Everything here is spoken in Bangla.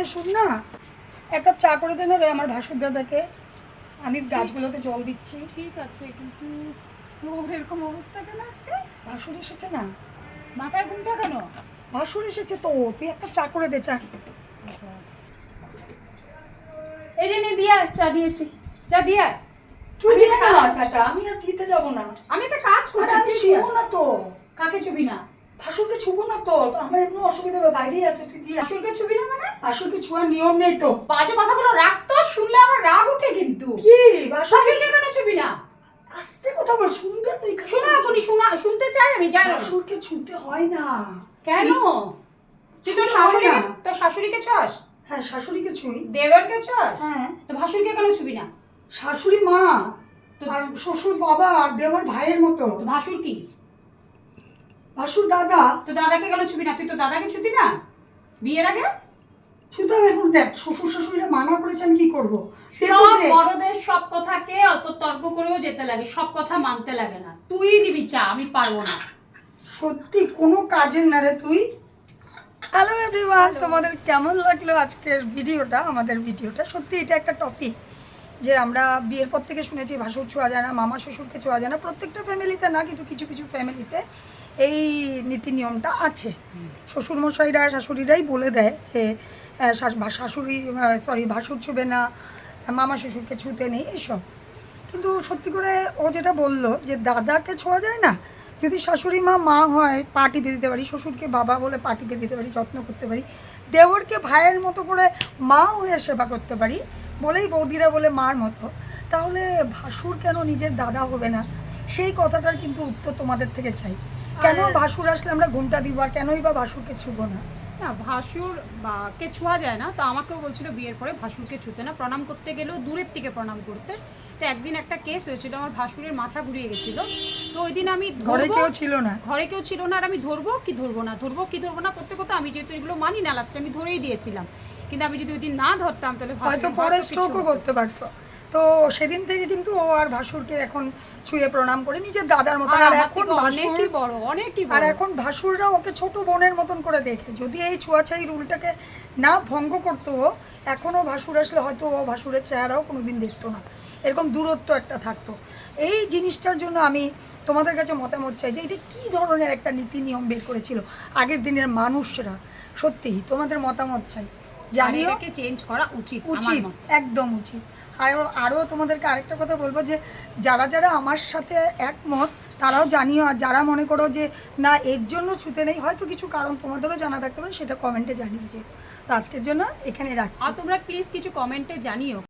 হ্যাঁ শোন না। এক কাপ চা করে দে না রে আমার ভাসুর দাদাকে। আমি গাছগুলোতে জল দিচ্ছি। ঠিক আছে কিন্তু তোর এরকম অবস্থা কেন আজকে? ভাসুর এসেছে না। মাথায় ঘুমটা কেন? ভাসুর এসেছে তো তুই একটা চা করে দে চা। এই যে নে দিয়া চা দিয়েছি। চা দিয়া তুই দিয়ে না চাটা আমি আর দিতে যাব না। আমি একটা কাজ করছি আমি দিয়া। না তো। কাকে চুবি না? ভাসুরকে ছুবো না তো তো আমার এমনি অসুবিধা হবে বাইরেই আছে তুই দিয়ে চুবি না মানে? ভাসুরকে ছোঁয়ার নিয়ম নেই তো। বাজে কথাগুলো রাখতো শুনলে আমার রাগ উঠে কিন্তু। কি? কেন চুবি না? আস্তে কথা বল শুনবে তুই শোনা এখনই শোনা শুনতে চাই আমি ভাসুরকে ছুতে হয় না। কেন? তুই তোর শুনতে শাশুড়ি। তোর শাশুড়িকে ছস হ্যাঁ শাশুড়িকে ছুঁই। দেবরকে ছস হ্যাঁ। তো ভাসুরকে কেন ছুবি না? শাশুড়ি মা তো- আর শ্বশুর বাবা আর দেওয়ার ভাইয়ের মতো। তো ভাসুর কি? ভাসুর দাদা। তো দাদাকে কেন ছুবি না? তুই তো দাদাকে ছুতি না? বিয়ের আগে? ছুতে এখন দেখ শ্বশুর শাশুড়িরা মানা করেছেন কি করব? সব। বড়দের সব কথাকে অল্প তর্ক করেও যেতে লাগে সব কথা মানতে লাগে না। তুই দিবি চা আমি পারব না। সত্যি কোনো কাজের না রে তুই। হ্যালো এভরিওয়ান তোমাদের কেমন লাগল আজকের ভিডিওটা আমাদের ভিডিওটা? সত্যি এটা একটা টপিক যে আমরা বিয়ের পর থেকে শুনেছি ভাসুর ছোঁয়া যায় না মামা শ্বশুরকে ছোঁয়া যায় না। প্রত্যেকটা ফ্যামিলিতে না কিন্তু কিছু কিছু ফ্যামিলিতে এই নীতি নিয়মটা আছে। শ্বশুরমশাইরা, শাশুড়িরাই বলে দেয় যে শাশুড়ি সরি ভাসুর ছুবে না, মামা শ্বশুরকে ছুতে নেই, এসব। কিন্তু সত্যি করে ও যেটা বলল যে, দাদাকে ছোঁয়া যায় না? যদি শাশুড়ি মা মা হয় পা টিপে দিতে পারি, শ্বশুরকে বাবা বলে পা টিপে দিতে পারি, যত্ন করতে পারি, দেওরকে ভাইয়ের মতো করে মা হয়ে সেবা করতে পারি, বলেই বৌদিরা বলে মার মতো, তাহলে ভাসুর কেন নিজের দাদা হবে না? সেই কথাটার কিন্তু উত্তর তোমাদের থেকে চাই। কেন ভাসুর আসলে আমরা ঘুমটা দিব? আর কেনই বা ভাসুরকে ছুবো না? না ভাসুর বা কে ছোঁয়া যায় না। তো আমাকেও বলছিল বিয়ের পরে ভাসুরকে ছুতে না। প্রণাম করতে গেলেও দূরের থেকে প্রণাম করতে। তো একদিন একটা কেস হয়েছিল আমার ভাসুরের মাথা ঘুরিয়ে গেছিল। তো ওই দিন আমি ঘরে কেউ ছিল না? ঘরে কেউ ছিল না। আর আমি ধরবো কি ধরবো না? ধরবো কি ধরবো না? করতে করতে আমি যেহেতু এগুলো মানি না লাস্টে আমি ধরেই দিয়েছিলাম। কিন্তু আমি যদি ওই দিন না ধরতাম তাহলে হয়তো পরে স্ট্রোকও করতে পারতো। তো সেদিন থেকে কিন্তু ও আর ভাসুরকে এখন ছুঁয়ে প্রণাম করে নিজের দাদার মতো আর এখন ভাসুর বড় অনেকই আর এখন ভাসুররা ওকে ছোট বোনের মতন করে দেখে। যদি এই ছোঁয়াছাই রুলটাকে না ভঙ্গ করতো ও এখনও ভাসুর আসলে হয়তো ও ভাসুরের চেহারাও কোনোদিন দেখতো না। এরকম দূরত্ব একটা থাকতো। এই জিনিসটার জন্য আমি তোমাদের কাছে মতামত চাই যে এটা কী ধরনের একটা নীতি নিয়ম বের করেছিল আগের দিনের মানুষরা? সত্যি তোমাদের মতামত চাই। জানিও। চেঞ্জ করা উচিত উচিত একদম উচিত। আরও আরও তোমাদেরকে আরেকটা কথা বলব যে যারা যারা আমার সাথে একমত তারাও জানিও। আর যারা মনে করো যে না এর জন্য ছুতে নেই হয়তো কিছু কারণ তোমাদেরও জানা থাকতে পারে সেটা কমেন্টে জানিয়েছে তো আজকের জন্য এখানে রাখছি। আর তোমরা প্লিজ কিছু কমেন্টে জানিও।